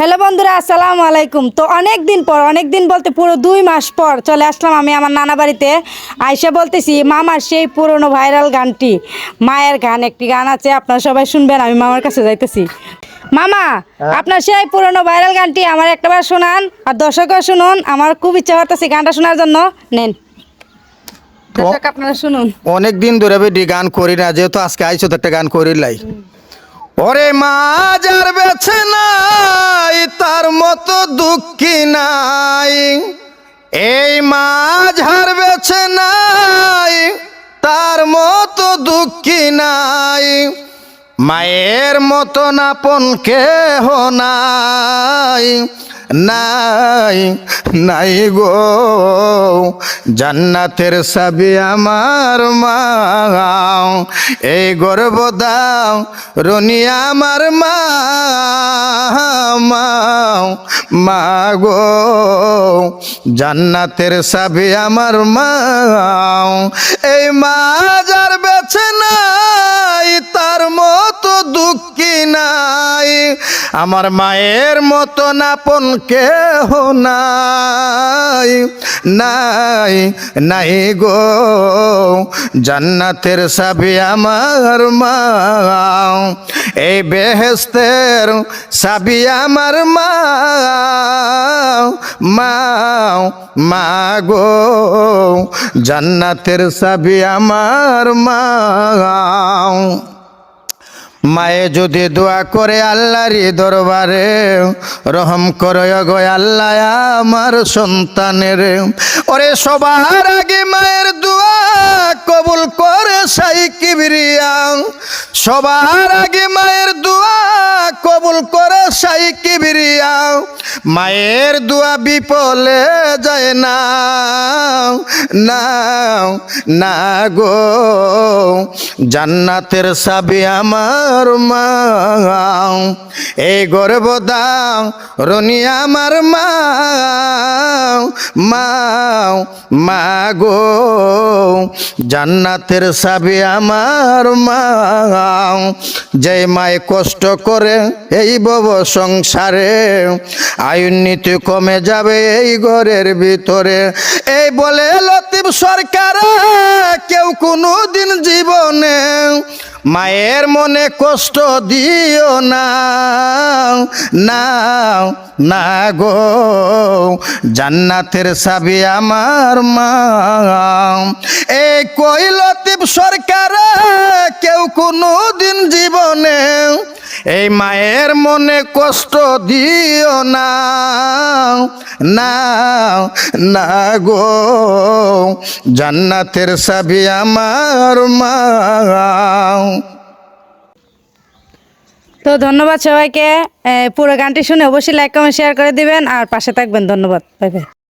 Hello বন্ধুরা আসসালামু আলাইকুম। তো অনেক দিন পর অনেক দিন বলতে পুরো দুই মাস পর চলে আসলাম আমি আমার নানা বাড়িতে। আইসা বলতেছি মামার সেই পুরনো ভাইরাল গানটি মায়ের গান একটি গান আছে আপনারা সবাই শুনবেন আমি মামার কাছে যাইতেছি। মামা আপনার সেই পুরনো ভাইরাল গানটি আমার একটাবার শোনান আর দর্শকও শুনুন আমার খুব ইচ্ছা করতেছে গানটা শোনার জন্য। নেন। দর্শক আপনারা শুনুন। অনেক দিন ধরে গান করি না যেহেতু আজকে আইসো তো একটা গান করি লাই ওরে মা যার বেছে নাই, তার মতো দুঃখী নাই। এই মা যার বেছে নাই, তার মতো দুঃখী নাই। মায়ের মতো আপন কেহ নাই। নাই নাই গো। জান্নাতের সাবি আমার মা। এই গর্ব দাও, রনি আমার মা। মা গো, জান্নাতের সাবি আমার মা। এই মা আমার মায়ের মতো আপন কেহ নাই নাই নাই গো। জান্নাতের সাবি আমার মা, এই বেহেস্তের সাবি আমার মা মা মা গো। জান্নাতের সাবি আমার মা। মায়ে যদি দোয়া করে আল্লাহর দরবারে, রহম করে গো আল্লাহ আমার সন্তানের। ওরে সবার আগে মায়ের দোয়া কবুল করে সাই কিবরিয়া। সবার আগে মায়ের দোয়া কবুল করে সাই কিবরিয়া। মায়ের দোয়া বিপলে যায় না। না না গো জান্নাতের সাবি আমার মা এই গর্ব দাও রনি আমার মা। মা মা গো জান্নাতের সাবি আমার মাও। যে মায় কষ্ট করে এই বব সংসারে, আয়ুর নীতি কমে যাবে এই ঘরের ভিতরে। এই বলে লতিফ সরকার কেউ কোনো দিন জীবনে মায়ের মনে কষ্ট দিও না না না গো জান্নাতের সাবি আমার মা। এই কই লতিফ সরকার কেউ কোনো দিন জীবনে এই মায়ের মনে কষ্ট দিও না না না গো জান্নাতের সাবি আমার মা। তো ধন্যবাদ সবাইকে। পুরো গানটি শুনে অবশ্যই লাইক কমেন্ট শেয়ার করে দিবেন। আর পাশে থাকবেন। ধন্যবাদ। Bye bye